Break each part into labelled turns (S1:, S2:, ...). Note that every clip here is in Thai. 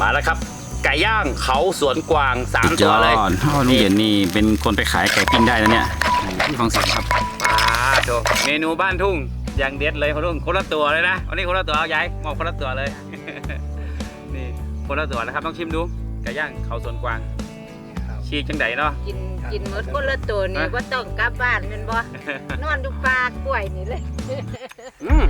S1: มาแล้วครับ ไก่ย่างเขาสวนกวางสามตัวเลย
S2: ยอดพ่อลุงเด่นนี่เป็นคนไปขายไก่ปิ้งได้นะเนี่ยพี่ฟังเสียงครับ
S1: มาโชเมนูบ้านทุ่งอย่างเด็ดเลยคุณลุงคนละตัวเลยนะวันนี้คนละตัวเอาย้ายมองคนละตัวเลย นี่คนละตัวนะครับต้องชิมดูไก่ย่างเขาสวนกวางชีกจังไดเนาะ
S3: กินกินหมดคนละตัวนี่
S1: ฮะ
S3: ว่าต้องกลับบ้านแมันบ่นอนดูปลากล้วยนี่เลย
S1: อืม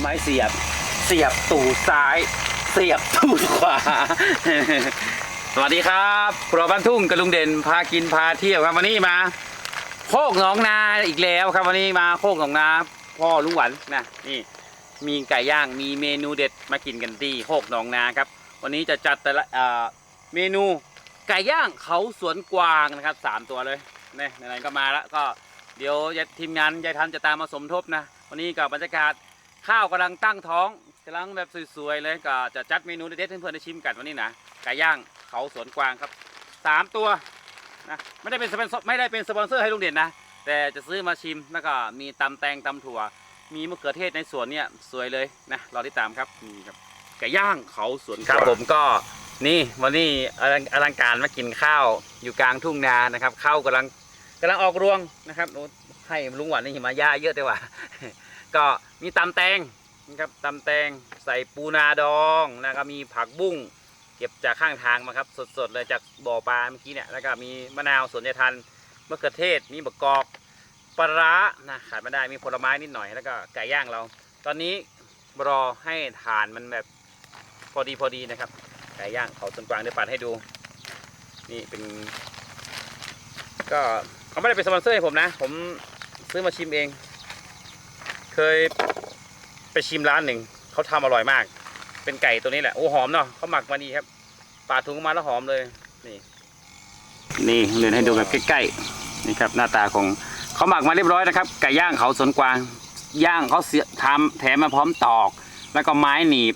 S1: ไม้เสียบ เสียบตูดซ้าย เสียบตูดขวา สวัสดีครับครัวบ้านทุ่งกับลุงเด่นพากินพาเที่ยวครับวันนี้มาโคกหนองนาอีกแล้วครับวันนี้มาโคกหนองนาพ่อลุงหวันนะนี่มีไก่ย่างมีเมนูเด็ดมากินกันที่โคกหนองนาครับ วันนี้จะจัดแต่ละเมนูไก่ย่างเขาสวนกวางนะครับสามตัวเลยเนี่ยไหนๆก็มาแล้วก็เดี๋ยวยทีมงานยายทันจะตามมาสมทบนะ วันนี้กับบรรยากาศ ข้าวกำลังตั้งท้องกำลังแบบสวยๆเลยก็จะจัดเมนูเด็ดๆให้เพื่อนๆได้ชิมกันวันนี้นะไก่ย่างเขาสวนกวางครับสามตัวนะไม่ได้เป็นสปอนเซอร์ไม่ได้เป็นสปอนเซอร์ให้ลุงเด่นนะ แต่จะซื้อมาชิมแล้วก็มีตำแตงตำถั่ว มีมะเขือเทศในสวนเนี่ยสวยเลยนะรอติดตามครับนี่ครับไก่ย่างเขาสวนครับผมก็นี่วันนี้อลังอลังการมากินข้าวอยู่กลางทุ่งนานะครับข้าวกำลังกำลังออกรวงนะครับโอ้ให้ลุงหวานนี่หิมาย่าเยอะแต่ว่า ก็ มีตำแตงนะครับตำแตงใส่ปูนาดองแล้วก็มีผักบุ้งเก็บจากข้างทางมาครับสดๆเลยจากบ่อปลาเมื่อกี้เนี่ยแล้วก็มีมะนาวสวนยาทันมะเขือเทศ มีบะกอกปลาร้านะขาดไม่ได้มีผลไม้นิดหน่อยแล้วก็ไก่ย่างเรา ตอนนี้รอให้ฐานมันแบบพอดีพอดีนะครับไก่ย่างเขาสวนกวางได้ปัดให้ดู นี่เป็น ก็เขาไม่ได้เป็นสปอนเซอร์ให้ผมนะ ผมซื้อมาชิมเอง เคยไปชิมร้านหนึ่งเขาทำอร่อยมาก เป็นไก่ตัวนี้แหละโอ้หอมเนาะเขาหมักมาดีครับปาดถุงมาแล้วหอมเลยนี่ นี่เดินให้ดูแบบใกล้ๆนี่ครับ หน้าตาของเขาหมักมาเรียบร้อยนะครับไก่ย่างเขาสวนกวางย่างเขาเสียทำแถมมาพร้อมตอก แล้วก็ไม้หนีบ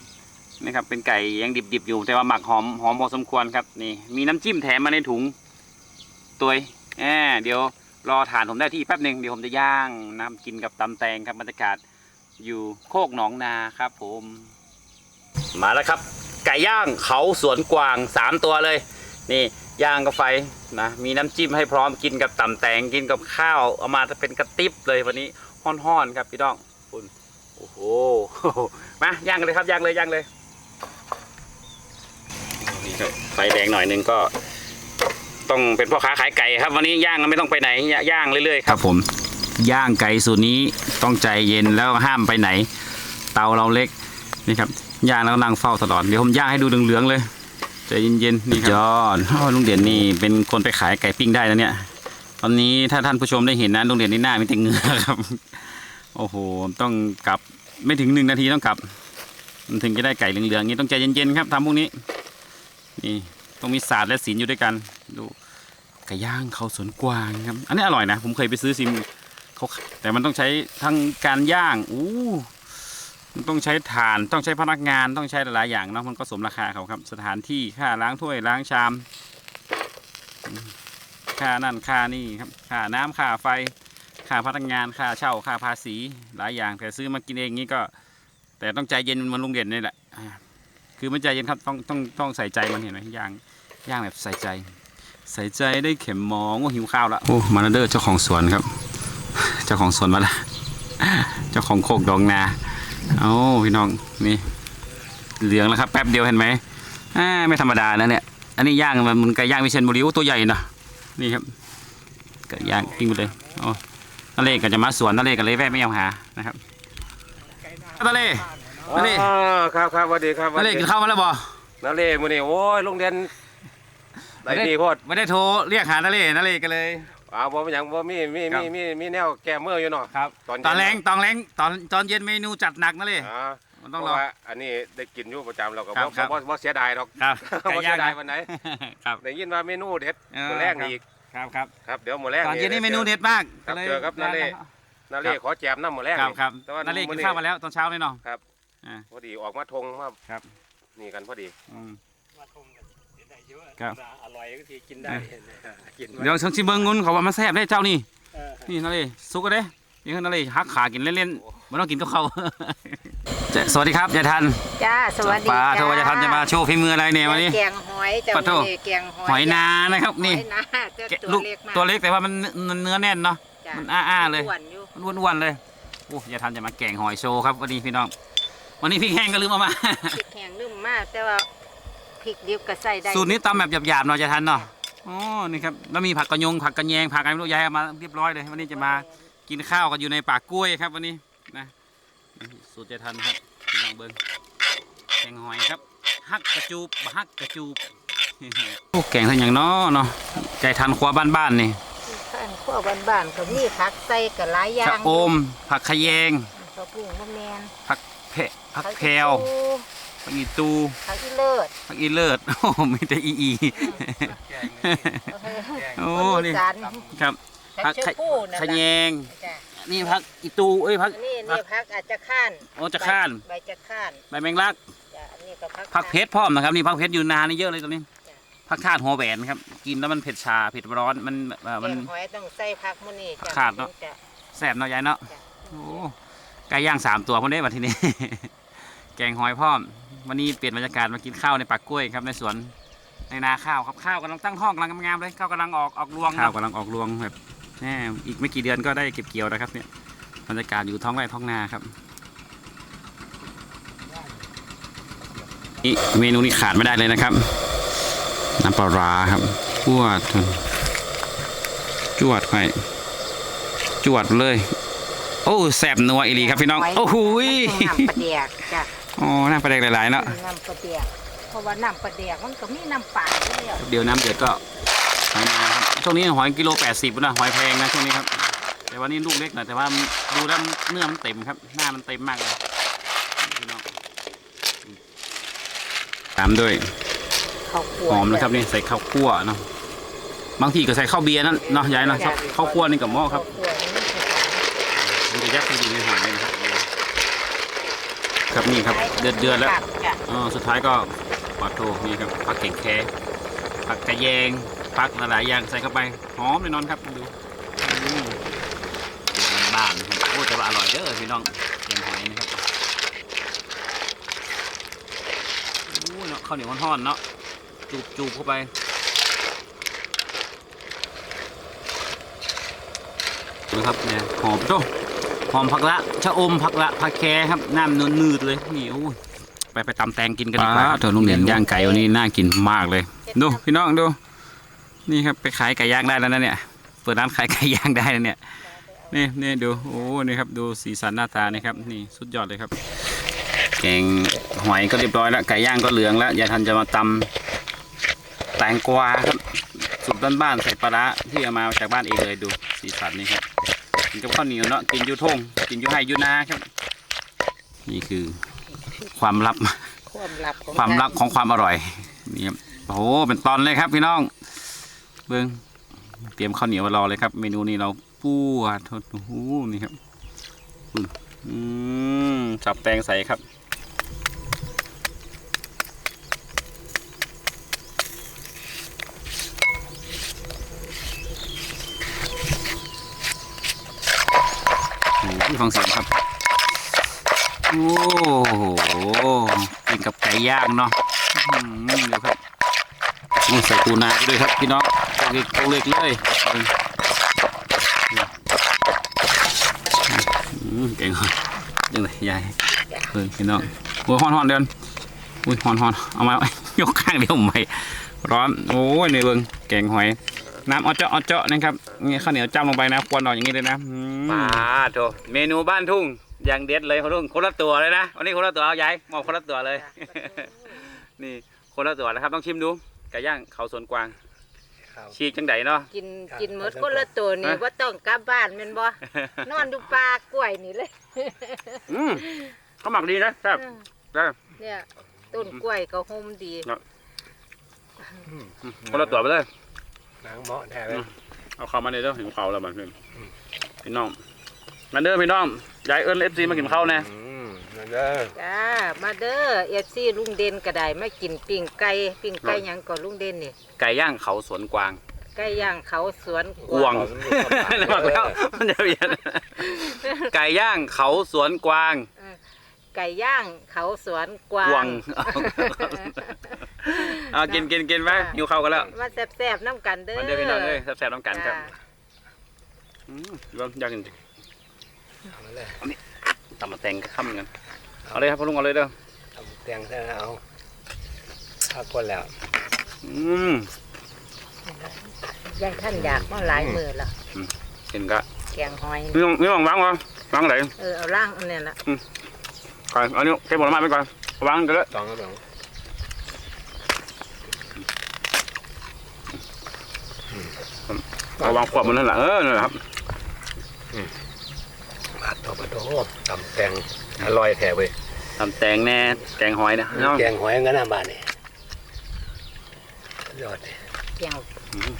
S1: นะครับเป็นไก่ยังดิบๆอยู่ แต่ว่าหมักหอมหอมพอสมควรครับนี่ มีน้ำจิ้มแถมมาในถุงตัวแอบเดี๋ยว รอฐานผมได้ที่แป๊บหนึ่งเดี๋ยวผมจะย่างน้ำกินกับตำแตงครับบรรยากาศอยู่โคกหนองนาครับผม มาแล้วครับ ไก่ย่างเขาสวนกวางสามตัวเลย นี่ย่างกับไฟนะมีน้ำจิ้มให้พร้อมกินกับตำแตงกินกับข้าวเอามาจะเป็นกระติบเลยวันนี้ห้อนๆครับพี่น้องคุณโอ้โหมาย่างกันเลยครับย่างเลยย่างเลยนี่ครับไฟแดงหน่อยนึงก็ ต้องเป็นพ่อค้าขายไก่ครับ วันนี้ย่างไม่ต้องไปไหนย่างเรื่อยๆค
S2: ครับรับผม ย่างไก่สูตรนี้ต้องใจเย็นแล้วห้ามไปไหน เตาเราเล็กนี่ครับย่างแล้วนั่งเฝ้าตลอดเดี๋ยวผมย่างให้ดูเหลืองๆเลยใจเย็นๆนี่ครับยอดพ่อลุงเด่นนี่เป็นคนไปขายไก่ปิ้งได้นะเนี่ย ตอนนี้ถ้าท่านผู้ชมได้เห็นนะลุงเด่นนี่หน้ามีแต่เหงื่อครับ โอ้โหต้องกลับไม่ถึงหนึ่งนาทีต้องกลับมันถึงจะได้ไก่เหลืองๆอย่างนี้ต้องใจเย็นๆครับทำพวกนี้ นี่ต้องมีศาสตร์และศิลป์อยู่ด้วยกัน ดูไก่ย่างเขาสวนกวางครับ อันนี้อร่อยนะ ผมเคยไปซื้อซิมเขาแต่มันต้องใช้ทั้งการย่างอู้มันต้องใช้ถ่านต้องใช้พนักงานต้องใช้หลายอย่างเนาะมันก็สมราคาเขาครับ สถานที่ค่าล้างถ้วยล้างชาม ค่านั่นค่านี่ครับค่าน้ำค่าไฟค่าพนักงานค่าเช่าค่าภาษีหลายอย่างแต่ซื้อมากินเองนี้ก็ แต่ต้องใจเย็นมันลุงเด่นนี่แหละคือมันใจเย็นครับต้องต้องต้องใส่ใจมันเห็นไหมย่างย่างแบบใส่ใจ ใส่ใจได้เข็มมองว่าหิวข้าวละโอ้มาแล้วเด้อเจ้าของสวนครับ เจ้าของสวนมาละเจ้าของโคกดองนาเอาพี่น้องนี่เหลืองแล้วครับ แป๊บเดียวเห็นไหมอ่าไม่ธรรมดานะเนี่ยอันนี้ย่างมันมันไก่ย่างวิเชียรบุรีโอ้ตัวใหญ่นะนี่ครับไก่ย่างปิ้งไปเลยโอ้นาเล่ก็จะมาสวนนาเล่ก็เลยแวะไม่ยอมหานะครับนาเล่นาเล่
S4: อ๋อครับครับสวัสดีครับ
S2: นาเล่กินข้าวมาแล้วบ่
S4: นาเล่มื้อนี้โอ้ยโรงเรียน ได้ดีโพด
S2: ไม่ได้โทรเรียกหานาเล่นาเล่ก็เลย
S4: อ้าวบ่เป็นหยังบ่มีมี
S2: ครั
S4: มี
S2: บ
S4: มีมีแนวแก้มืออยู่เนาะ
S2: ครับ
S4: ตอนเย็น
S2: ตอนแรงตอนแรงตอนตอนเย็นเมนูจัดหนักนะเลย
S4: อ่า
S2: มันต้อง
S4: เพ
S2: รอ
S4: ราะว่าอันนี้ได้กินอยู่ประจำเราก็
S2: ครับ
S4: บ่
S2: ครับ
S4: บ่บ่เสียดายหรอก
S2: ครับ
S4: บ่เสียดายวันไหน
S2: ครับ
S4: ได้ยินว่าเมนูเด็ด
S2: เออ
S4: มื้อแรกนี่อีก
S2: ครับครับ
S4: ครับเดี๋ยวมื้อแรก
S2: ตอนเย็นนี่เมนูเด็ดมาก
S4: ครับ
S2: ก็ลย
S4: เจอครับนาเล่ นาเล่ขอแจมน้ำมื้อแรก
S2: ครับครับ
S4: แต่ว่า
S2: นาเล่กิ
S4: มื้
S2: น
S4: อ
S2: ข้าวมาแล้วตอนเช้าเลยเนาะ
S4: ครับ
S2: อ่า
S4: พอดีออกมาทงมา
S2: ครับ
S5: นี่กันพอดี
S1: อืม
S6: มาทงกัน ได้เยอะ
S1: ครับ
S6: อร่อยก็ทีกินได้กินไว้
S1: เดี๋ยวชังชิเบิงงุนเขาว่ามันแซ่บได้เจ้านี่
S6: เออ
S1: นี่นั่นเลยสุกก็ได้นี่คือนั่นเลยหักขากินเล่นๆไม่ต้องกินกับเขาวจะสวัสดีครับยายทัน
S3: จ้าสวัสดี
S1: ป้า
S3: จ้า
S1: โทรยายทันจะมาโชว์ฝีมืออะไรเนี่ยวันนี้
S3: แกงหอยจ้า
S1: ปะโถ่
S3: มื้อแกงหอย
S1: หอยนานะครับนี่
S3: หอยนาเจ้า
S1: แกะ
S3: ตัว
S1: ลูก
S3: เล็กมาก
S1: ตัวเล็กแต่ว่ามันเนื้อแน่นเนาะ
S3: จ้ะ
S1: มันอ้าๆเลย
S3: อ้วนอยู่
S1: มันอ้วนๆเลยโอ้ยายทันจะมาแกงหอยโชว์ครับวันนี้พี่น้อง วันนี้พริกแห้งก็ลืมเอามา
S3: พริกแห้งนุ่มมากแต่ว่า พริกดิบก็ใส่ได้
S1: สูตรนี้ตำแบบหยาบๆหน่อยยายทันเนาะอ๋อนี่ครับแล้วมีผักกระยงผักกระแยงผักอะไรไม่รู้ยายเอามาเรียบร้อยเลยวันนี้จะมากินข้าวกันอยู่ในป่ากล้วยครับวันนี้นะนี่สูตรยายทันครับพี่น้องเบิ้งแกงหอยครับฮักกระจูบฮักกระจูบโอ้แกงทั้งอย่างเนาะเนาะใจทันครัวบ้านๆนี่
S3: ข้างขั้วบ้านๆก็มีผักใส่กับหลายอย่า
S1: ชะ
S3: ง
S1: อมผักขะแยง
S3: ผักบุ้งมะแมน
S1: ผักเพะผักแพรว
S3: ผัก
S1: ผักอีตู
S3: ผักอีเลิศ
S1: ผักอีเลิศโอ้มีแต่อีอี
S6: แกงนี่แกง
S1: โอ้
S3: คน
S1: นี่
S3: อีสาน
S1: ครับ
S3: ผักเชื้อผู้นะ
S1: ขะแยง
S3: จ้ะ
S1: นี่ผักอีตูเอ้ยผัก
S3: อันนี่นี่ผักอาจจะข้าน
S1: โอ้จะข้าน
S3: ใบจะข้าน
S1: ใบแมงลัก
S3: จ้ะอันนี้ก็ผัก
S1: ผักเพชรพร้อมนะครับนี่ผักเพชรอยู่นานนี่เยอะเลยตรงนี้
S3: จ้ะ
S1: ผักคาดหัวแหวนครับ กินแล้วมันเผ็ดชาเผ็ดร้อนมันเอ่อ
S3: แก
S1: มัน
S3: งหอยต้องใส่ผักมื้อนี้จ้ะ
S1: ขาดเนอะ
S3: จ้ะ
S1: แซ่บเนาะยายเนาะ
S3: จ้ะ
S1: โอ้ไก่ย่างสามตัวพอได้มาทีนี้ แกงหอยพร้อม วันนี้เปลี่ยนบรรยากาศมากินข้าวในปากกล้วยครับในสวนในนาข้าวครับข้าวกำลังตั้งห้องกำลังงามๆเลยข้าวกำลังออกออกรวงข้าวกำลังออกรวงแบบแน่อีกไม่กี่เดือนก็ได้เก็บเกี่ยวนะครับเนี่ยบรรยากาศอยู่ท้องไร่ท้องนาครับนี่เมนูนี้ขาดไม่ได้เลยนะครับน้ำปลาร้าครับจวดจวดไปจวดเลย โอ้แสบนัวอีหลีครับพี่น้อง โอ้โหย
S3: น้ำปลาแดกจ้ะ
S1: อ๋อน้ำปลาแดกหลายๆเนาะ
S3: น้ำปลาแดกเพราะว่าน้ำปลาแดกมันก็มีน้ำปลาด้วยอะ
S1: เดี๋ยวน้ำเดือดก็หอยนาครับช่วงนี้หอยกิโลแปดสิบนะหอยแพงนะช่วงนี้ครับ แต่ว่านี่ลูกเล็กหน่อยแต่ว่าดูแล้วเนื้อมันเต็มครับ หน้ามันเต็มมากเลยพี่น้องตามด้วย
S3: ข้าวคั่ว
S1: หอมนะครับนี่ใส่ข้าวคั่วเนาะบางทีก็ใส่ข้าวเบียร์นั่นเนาะยายเนาะข้าวคั่วนี่กับหม้อครับ
S3: ข้าวคั่วนี่มันคือ
S1: มันจะยัดไปอยู่ในหอยเลยนะครับ ครับนี่ครับเดือดเดือดแล้ว
S3: จ้ะ
S1: อ๋อสุดท้ายก็ปลาโตนี่ครับผักเก่งแคผักกระแยงผักหลายๆอย่างใส่เข้าไปหอมแน่นอนครับดูอืมบ้านๆนะครับโอ้แต่ว่าอร่อยเด้อพี่น้องแกงหอยนะครับโอ้เนาะข้าวเหนียวห่อนๆเนาะจูบจูบเข้าไปนะครับเนี่ยหอมโต หอมผักละชะอมผักละผักแคครับน้ำนืดๆเลยนี่โอ้ยไปไปตำแตงกินกันดีกว่าเถอะลุงเด่นย่างไก่วันนี้น่ากินมากเลยดูพี่น้องดู นี่ครับไปขายไก่ย่างได้แล้วนะเนี่ยเปิดร้านขายไก่ย่างได้แล้วเนี่ยนี่นี่ดูโอ้นี่ครับดูสีสันหน้าตานี่ครับนี่สุดยอดเลยครับแกงหอยก็เรียบร้อยแล้วไก่ย่างก็เหลืองแล้วยายทันจะมาตำแตงกวาครับสูตรบ้านๆใส่ปลาร้าที่เอามาจากบ้านเองเลยดูสีสันนี่ครับ กินกับข้าวเหนียวเนาะกินอยูทงกินอยูไห้อยูนาครับ นี่คือความลับ
S3: ความลับของ
S1: ความลับของความอร่อยนี่ครับโอ้โหเป็นตอนเลยครับพี่น้อง เบิ้งเตรียมข้าวเหนียวมารอเลยครับ เมนูนี้เราปูอะโอ้โหนี่ครับอืมอืมสับแตงใส่ครับโอ้โห ฟังเสียงครับ โอ้โหกินกับไก่ย่างเนาะเดี๋ยวครับโอ้ใส่ปูนาไปด้วยครับพี่น้องตัวเล็กตัวเล็กเลยเก่งเหรอยังไงยายเฮ้ยพี่น้องโอ้ยฮอนฮอนเดินอุ้ยฮอนฮอนเอามายกข้างเดียวใหม่ร้อน โอ้ยในเบิงแกงหอย น้ำเอาเจาะเอาเจาะนะครับนี่ข้าวเหนียวจ้ำลงไปนะควนออกอย่างนี้เลยนะอืม
S6: มาโถเมนูบ้านทุ่งอย่างเด็ดเลยคนทุ่งคนละตัวเลยนะวันนี้คนละตัวเอายายมอบคนละตัวเลย นี่คนละตัวนะครับต้องชิมดูไก่ย่างเขาสวนกวางฉีกจังไดเนาะ
S3: กินกินหมดคนละตัวนี่
S6: ฮะ
S3: ว่าต้องกลับบ้านแม่นบ่นอนดูปลากล้วยนี่เลย
S6: อืมเขาหมักดีนะแซ่บแซ่บ
S3: เนี่ยต้นกล้วยก็โฮมดี
S6: คนละตัวไปเลย
S5: หนังเหมาะแท้เลย
S6: เอาเข้ามาในเด้อเห็นเขาแล้วมันพี่น้องมาเด้อพี่น้องยายเอิ้นเอฟซีมากินข้าวแน่
S5: อืมเด้อ
S3: จ้ามาเด้อเอฟซีลุงเด่นก็ได้มากินปิ้งไก่ปิ้งไก่หยังก็ลุงเด่นนี่
S1: ไก่ย่างเขาสวนกวาง
S3: ไก่ย่างเขาสวน
S1: กวางนึกออกแล้วมันจะเปลี่ยนไก่ย่างเขาสวนกวาง
S3: เออไก่ย่างเขาสวนกวาก
S1: วางงเอา กินกินกินไหมหิวข้าวกันแล้ว
S3: มาแซ่บๆน้ำกันเด้อ
S1: มันเดี๋ยวพี่น้องเลยแซ่บๆน้ำกันครับ
S3: จ้า
S1: อืมลองอยากกินจริงตำมาแตงข้ามกันเอาเลยครับพ่อลุงเอาเลยเด้อ
S5: ทำแตงใช่ไหมเอาพักก่อนแล้ว
S1: อืม
S3: ยายท่านอยากมาหลายมือละ
S1: เห็นก็
S3: แกงหอย
S1: มีมีวางวางวะวางไหน
S3: เออเอาล่างอันนี้ละ
S1: ก่อนเอานิ้วเก็บผลไม้ไปก่อนวางกันเลย
S5: สองก็สอง
S1: เอา วางขวบมันนั่นแหละเออนั่นแหละครับ
S5: ผัดตัวผัดตัวตำแตงอร่อยแท้เว้ย
S1: ทำแตงแน่แกงหอยนะเนาะ
S5: แกงหอยงั้นนะบ้านนี่ยอดเลย
S3: แกง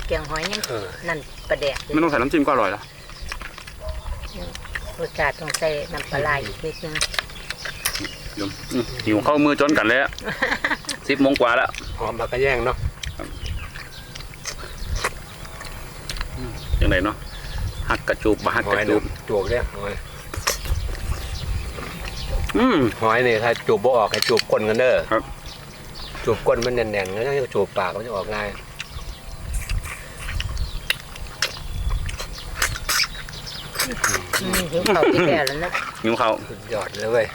S3: แกงหอยยัง
S5: เออ
S3: นั่นประแดกอยู่
S1: ไม่ต้องใส่น้ำจิ้มก็อร่อยแล้ว
S3: รสชาติต้องใส่น้ำปลาไหลอีกนิดนึง
S1: เดี๋ยวอืมหิวเข้ามือจนกันเลยสิบโมงกว่าแล้ว
S5: หอมมากระแย่งเนาะ
S1: ยังไงเนาะหักกระจูบมาหัก
S5: ห
S1: ก
S5: อ
S1: ระ
S5: ย
S1: จู
S5: นี่
S1: บ
S5: จวกเนี่ยหอย
S1: อืม
S5: หอยนี่ถ้าจูบบ่ออกให้จูบก้นกันเด้อ
S1: ครับ
S5: จูบก้นมันแน่นๆแล้วจะจูบปากมันจะออกง่าย
S3: อืมหิวเขาวที่แก่แล้วนะ
S1: หิวเข้า
S5: สุดยอดเลยเว้ย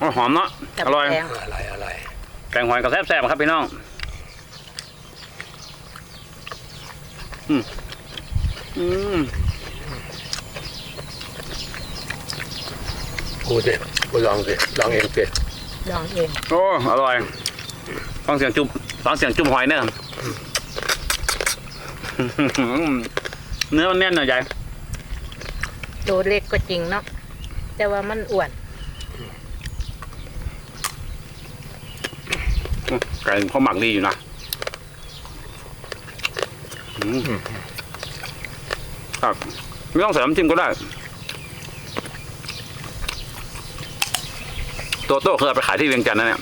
S1: อ๋อหอมเนาะ
S3: กับ
S1: อร่อย
S3: แกง
S5: อร่อยอร่อย
S1: แกงหอยกับแซ่บๆครับพี่น้องอืม อืม
S5: กูสิกูลองสิลองเองสิ
S3: ลองเอง
S1: โอ้อร่อยฟังเสียงจุบฟังเสียงจุบหอยเนี่ยเนื้อมันแน่นหน่อยใหญ่
S3: ตัวเล็กก็จริงเนาะแต่ว่ามันอ้วน
S1: ไก่เขาหมักดีอยู่นะอืม ครับไม่ต้องใส่น้ำจิ้มก็ได้ ตัวโต้เคยเอาไปขายที่เวียงจันทร์นะเนี่ย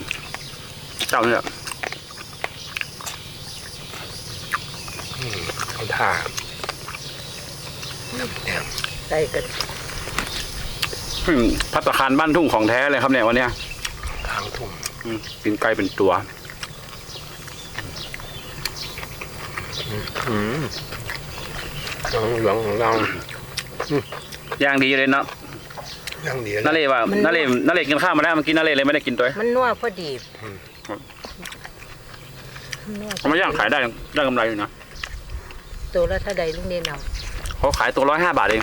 S1: เจ้าเนี่ย
S5: เขาท่าน้ำแดง
S3: ใส่กัน
S1: อืมพัตตาคารบ้านทุ่งของแท้เลยครับเนี่ยวันเนี้ย
S5: ทางทุ่ง
S1: อืมกินไก่เป็นตัว
S5: อืม ลองลองลอง
S1: ย่างดีเลยเนาะ
S5: ยังดี
S1: นาเล่ว่านาเล่นาเล่กินข้าวมาแล้วเมื่อกี้นาเล่เลยไม่ได้กินตัว
S3: มันนัวพอดี
S1: เขามาย่างขายได้ได้กำไรอยู่นะ
S3: ตัวละเท่าใดลุงเด่นเอา
S1: เขาขายตัวร้อยห้าบาทเอง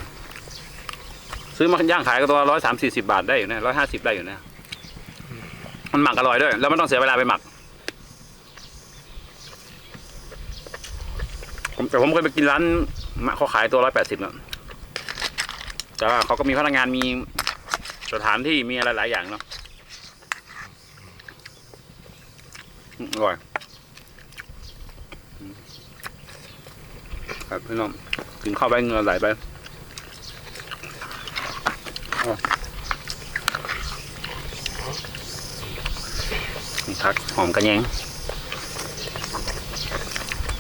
S1: ซื้อมาย่างขายก็ตัวร้อยสามสี่สิบาทได้อยู่นะร้อยห้าสิบได้อยู่นะมันหมักอร่อยด้วย แล้วไม่ต้องเสียเวลาไปหมักผมแต่ผมเคยไปกินร้าน เขาขายตัวร้อยแปดสิบนะแต่ว่าเขาก็มีพนักงานมีสถานที่มีอะไรหลายอย่างเนาะอร่อยครับพี่น้องกินข้าวไปเงื่อไหลไปนี่ครับหอมกระแยง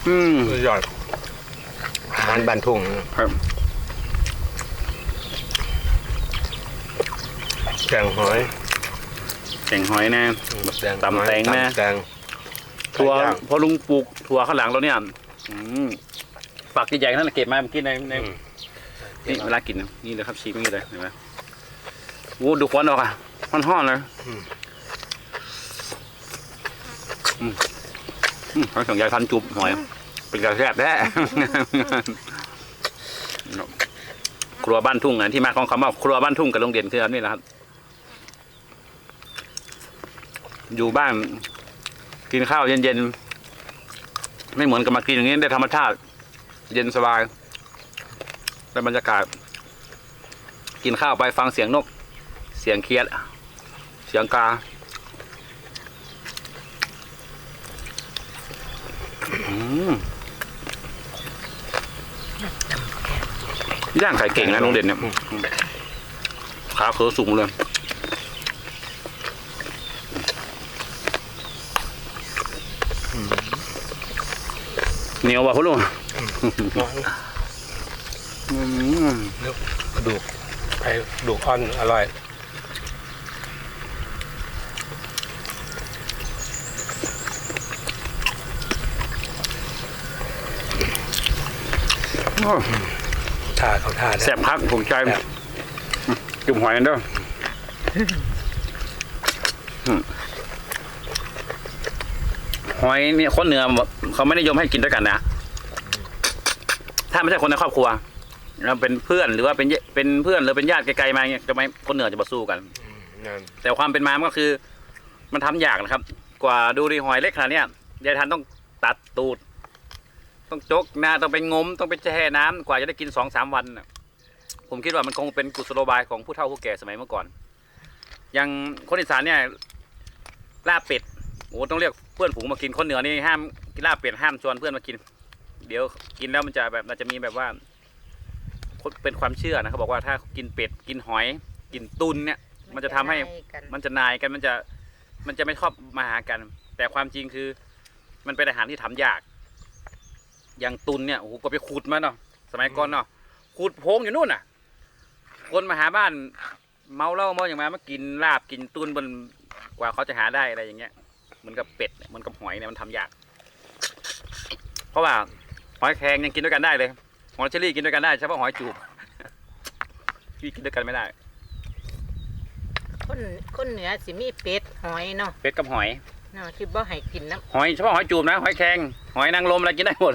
S1: อืม
S5: ยอดาหารบ้านทุ่ง
S1: ครับ
S5: แกงหอย
S1: แกงหอยแน่ตำแตงนะ
S5: ตำแตง
S1: ถั่ว
S5: ไก่ย่าง
S1: พอลุงปลูกถั่วข้างหลังเราเนี่ยอืมฝักใหญ่ๆนั่นนะเก็บมาเมื่อกี้ในใน
S5: อืม
S1: นี่เวลากินนะนี่เลยครับชีกนี่เลยเห็นไหมโอ้ดูควันออกอะมันห้อนเลยอืม อืมทั้งสองยายพันจุบหอย เป็นกระแซบแท้ ครัวบ้านทุ่งอะที่มาของคำว่าครัวบ้านทุ่งกับโรงเรียนคืออันนี้แหละครับ อยู่บ้าน กินข้าวเย็นๆ ไม่เหมือนกับมากินอย่างนี้ได้ธรรมชาติ เย็นสบายได้บรรยากาศ กินข้าวไปฟังเสียงนก เสียงเคียด เสียงกา ย่างไข่เก่งนะลุงเด่นเนี่ยขาเขอสูงเลยเหนียวว่ะพ่อลุง
S5: กระดูกไข่ดูกอ่อนอร่อย
S1: อืม
S5: ทาเขาทาได้
S1: แสบพักผมใจ
S5: แซ่บ
S1: จุ่มหอยกันเด้ออืมหอยเนี่ยคนเหนือเขาไม่นิยมให้กินด้วยกันนะถ้าไม่ใช่คนในครอบครัวเราเป็นเพื่อนหรือว่าเป็นเยเป็นเพื่อนหรือเป็นญาติไกลๆมาเนี่ยจะไม่คนเหนือจะมาสู้กัน
S5: อืมนั่น
S1: แต่ความเป็นมามันก็คือ มันทำยากนะครับ กว่าดูดีหอยเล็กขนาดเนี้ยยายทันต้องตัดตูด ต้องจกหน้าต้องไปงมต้องไปแช่น้ำกว่าจะได้กินสองสามวันน่ะผมคิดว่ามันคงเป็นกุศโลบายของผู้เฒ่าผู้แก่สมัยเมื่อก่อน อย่างคนอีสานเนี่ยลาบเป็ดโอ้ต้องเรียกเพื่อนฝูงมากินคนเหนือนี่ห้ามกินลาบเป็ดห้ามชวนเพื่อนมากิน เดี๋ยวกินแล้วมันจะแบบมันจะมีแบบว่าคนเป็นความเชื่อนะเขาบอกว่าถ้ากินเป็ดกินหอยกินตุนเนี่ย มันจะทำให้
S3: กัน
S1: มันจะนายกันมันจะมันจะไม่ชอบมาหากัน แต่ความจริงคือ มันเป็นอาหารที่ทำยาก อย่างตุนเนี่ยโอ้โหก็ไปขุดมาเนาะสมัยก่อนเนาะขุดโพงอยู่นู่นน่ะ คนมาหาบ้าน เมาเหล้าเมาอย่างมามากินลาบกินตุนบนกว่าเขาจะหาได้อะไรอย่างเงี้ยเหมือนกับเป็ดเนี่ยเหมือนกับหอยเนี่ยมันทำยาก เพราะว่าหอยแครงยังกินด้วยกันได้เลยหอยเชอรี่กินด้วยกันได้เฉพาะหอยจูบพี่กินด้วยกันไม่ได้
S3: คนคนเหนือสิมีเป็ดหอยเนาะ
S1: เป็ดกับหอย
S3: เนาะที่บ่ให้กินน้
S1: หอยเฉพาะหอยจูบนะหอยแครงหอยนางรมอะไรกินได้หมด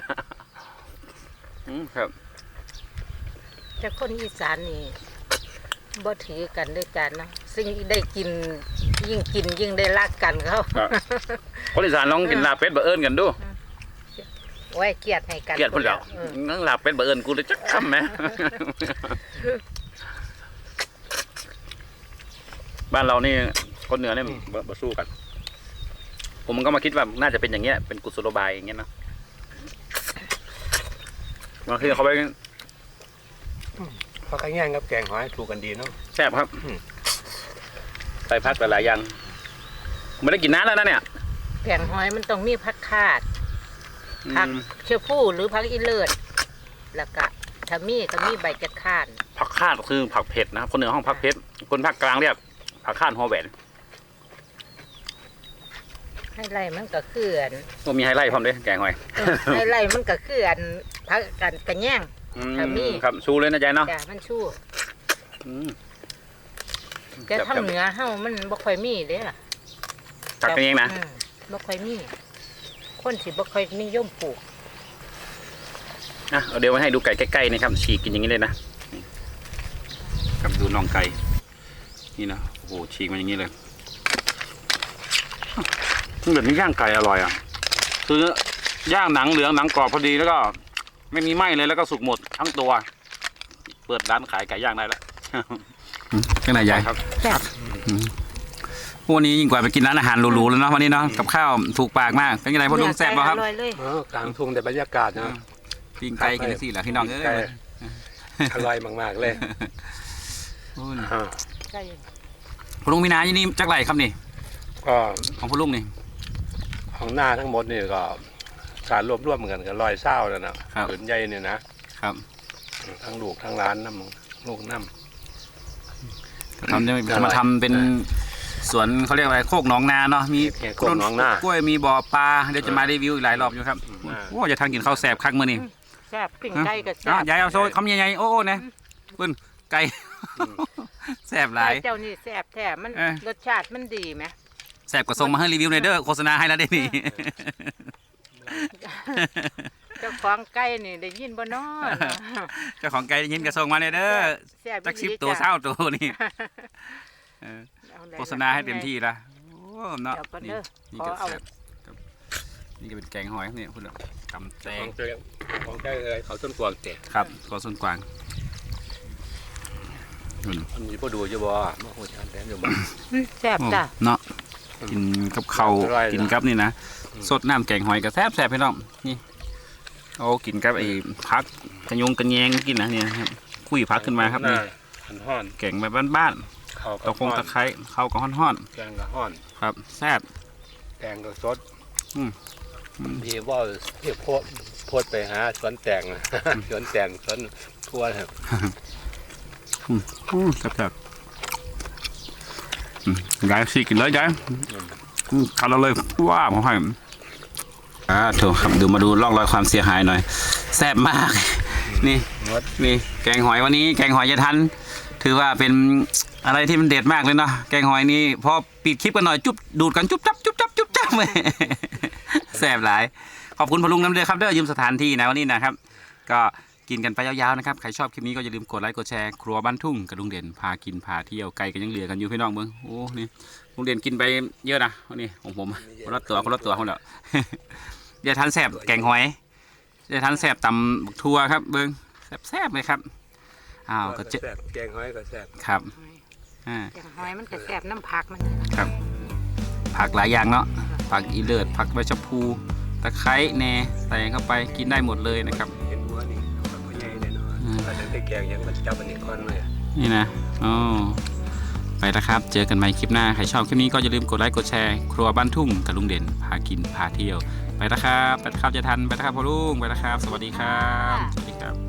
S1: อืมครับำ
S3: แต่คนอีสานนี่บ่ถือกันด้วยกันเนาะซึ่งได้กินยิ่งกินยิ่งได้รักกันเขา
S1: ครับ คนอีสานลองกินลาบเป็ดบะเอิญกันดู
S3: ไว้เกลียดให้กัน
S1: เกลียดพุ่นแล้ว
S3: เออ
S1: นั่งลาบเป็ดบะเอิญกูเลยจักคำไหม บ้านเรานี่คนเหนือเนี่ยบ่บ่สู้กัน ผมก็มาคิดว่าน่าจะเป็นอย่างเงี้ยเป็นกุศโลบายอย่างเงี้ยเนอะ บางทีเขาไป
S5: เพราะข้าวย่างกับแกงหอยถูกกันดีเนาะ
S1: แซ่บครับ
S5: อืม
S1: ใส่พักหลายๆอย่างไม่ได้กินน้ำแล้วนะเนี่ย
S3: แกงหอยมันต้องมีผักคาด ผัก
S1: อืม
S3: เชื้อผู้หรือผักอีเลิศแล้วก็ถ้ามีก็มีใบจะคร้าน
S1: ผักคาดคือผักเผ็ดนะครับคนเหนือห้องผักเผ็ดคนภาคกลางเรียกผักคาดฮอแหวน
S3: ให้ไล่มันก็คืออัน
S1: ก็มีไฮไลท์พร้อมด้วยแกงหอย
S3: เออให้ไล่มันก็คืออัน ผักกันกระแยง
S1: อื
S3: ถ้ามี
S1: ครับชูเลยนะยายเนาะ
S3: จ้ะมันชู่
S1: อืม
S3: แต่ทางเหนือเฮามันบ่ค่อยมีเด้ล่ะ
S1: ตักกันเองนะ
S3: มบ่ค่อยมี คนสิบ่ค่อยนิยมปลูก
S1: อะเอาเดี๋ยวมาให้ดูไก่ใกล้ๆนะครับฉีกกินอย่างนี้เลยนะนี่ครับดูน่องไก่ นี่นะโอ้โหฉีกมาอย่างนี้เลยมันแบบนี้ย่างไก่อร่อยอะคือย่างหนังเหลืองหนังกรอบพอดีแล้วก็ ไม่มีไหม้เลยแล้วก็สุกหมดทั้งตัว เปิดร้านขายไก่ย่างได้แล้ว
S7: ข้างในใหญ่
S1: ครับ
S3: แซ่บ
S7: วันนี้ยิ่งกว่าไปกินร้านอาหารหรูๆแล้วเนาะวันนี้เนาะกับข้าวถูกปากมากเป็นยังไงพ่อลุงแซ่บป่ะครับ
S3: อร่อยเลย
S5: เออกลางทุ่งแต่บรรยากาศนะ
S7: ปิ้งไก่กินสิล่ะพี่น้องเอ้
S5: ไก่
S7: ย
S5: อร่อยมากๆเลย
S7: โอ้ย
S5: อ่า
S3: ไก่
S7: พ่อลุงมีนายี่นี่จักไรครับนี่
S5: ก็
S7: ของพ่อลุงนี่
S5: ของหน้าทั้งหมดนี่ก็ การรวบรวมกันกับรอยเศร้าแล้วนะครับ ผืนใหญ่เนี่ยนะครับทั้งลูกทั้งร้านน้ำลูกน้
S7: ทำได้มาทำเป็นสวนเขาเรียกอะไรโคกหนองนาเนาะมีำ
S5: แกงกลมน้องหน้าก
S7: ล้วยมีบ่อปลาเดี๋ยวจะมารีวิวอีกหลายรอบอยู่ครับ
S5: อ่า
S7: โอ้จะทางกินข้าวแซ่บคักมื้อนี่
S3: แซ่บปิ้งไก่ก็แซ่
S7: อ้าว
S3: บ
S7: ยายเอาโซ่คำใหญ่ๆโอ้โอ้นะเพิ่นไก่แซ่บหลาย
S3: ไก่เจ้านี่แซ่บแท้มัน
S7: เออ
S3: รสชาติมันดีไหม
S7: แซ่บกว่าส่งมาให้รีวิวในอยเด้อโฆษณาให้แล้วได้นี่
S3: เจ้าของไก่นี่ได้ยินบ่น้อ
S7: เจ้าของไก่ได้ยินกระส่งมาเลยเด้อ
S3: แซ่บ
S7: จัก
S3: อีห
S7: สิบ
S3: ลี
S7: ตัว
S3: จ้ะ
S7: เศร้าตัวนี่เออ
S3: เอาเลย
S7: โฆษณาให้เต็มที่ละโอ้เนาะ
S3: เดี๋ยวก่อน
S7: นี่
S3: เด้อ
S7: นี่
S3: ขอ
S7: ก็
S3: เอา
S7: แซ่บครับนี่ก็เป็นแกงหอยนี่คุณกำแต
S5: ข
S7: ง
S5: องเจ้าของเจ้าเอ้ยเขาต้นกวางเจ็
S7: ครับกอส่วนกวาง
S5: มันมีผู้ดูอยู่บ่มาโหดทานแทนอยู่บ่
S3: แซ่บจ้ะ
S7: โอ้เนาะ กินกับข้าว
S5: อร่อยนะ
S7: กินกับนี่นะ
S5: อืม
S7: สดน้ำแกงหอยก็แซ่บแซ่บพี่น้องนี่เอากินกับไอ้พักกระยงกระแยงกินนะเนี่ยนะครับคุยพักขึ้นมาครับนี่
S5: หันห้อน
S7: แกงแบบบ้าน
S5: เขา
S7: ๆ
S5: ก็
S7: ตะคง
S5: ฮ้อน
S7: ตะไคร้เข้ากับห้อน
S5: แกงก็ห้อน
S7: ๆครับแซ่บ
S5: แกงก็สดที่ว่าที่โพดโพดไปหาสวนแตงสวนแตงสวนทั่วนะครับ
S1: อืมครับครับอืม ยายสิกินเลยยายอืมเอาเราเลยว้าผมให้อ่าถูกครับดูมาดูร่องรอยความเสียหายหน่อยแซ่บมาก นี่นี่แกงหอยวันนี้ แกงหอยยายทัน ถือว่าเป็นอะไรที่มันเด็ดมากเลยเนาะแกงหอยนี่พอปิดคลิปกันหน่อยจุ๊บดูดกันจุ๊บจับจุ๊บจับจุ๊บจับแซ่บหลาย ขอบคุณพอลุงน้ำเดือครับเด้อยืมสถานที่นะวันนี้นะครับ ก็ กินกันไปยาวๆนะครับ ใครชอบคลิปนี้ก็อย่าลืมกดไลค์กดแชร์ครัวบ้านทุ่งกับลุงเด่นพากินพาเที่ยวไกลกันยังเหลือกันอยู่พี่น้องเมืองโอ้นี่ลุงเด่นกินไปเยอะนะวันนี้ของผมคนละตัวคนละตัวคนละอย่าทันแสบแกงหอยอย่าทันแสบตำบักทั่วครับ เบิ้งแสบๆเลยครับอ้าวก็เจอ
S5: แซ่บแกงหอยก็แซ่บ
S1: ครับอ่า
S3: อย่างหอยมันก็แซ่บน้ำผักมันนี่นะ
S1: ครับผักหลายอย่างเนาะผักอีเลิศผักใบชะพูตะไคร้แหนใส่เข้าไปกินได้หมดเลยนะครับ
S5: แต่ตั้งแกงยังมันจับอันนี้ก่อนเลย
S1: นี่นะอ๋อไปแล้วครับ เจอกันใหม่คลิปหน้า ใครชอบคลิปนี้ก็อย่าลืมกดไลค์ กดแชร์ ครัวบ้านทุ่งกับลุงเด่น พากิน พาเที่ยว ไปแล้วครับ ไปแล้วครับจะทัน ไปแล้วครับพ่อลุง ไปแล้วครับ สวัสดีครับ สวัสดีครับ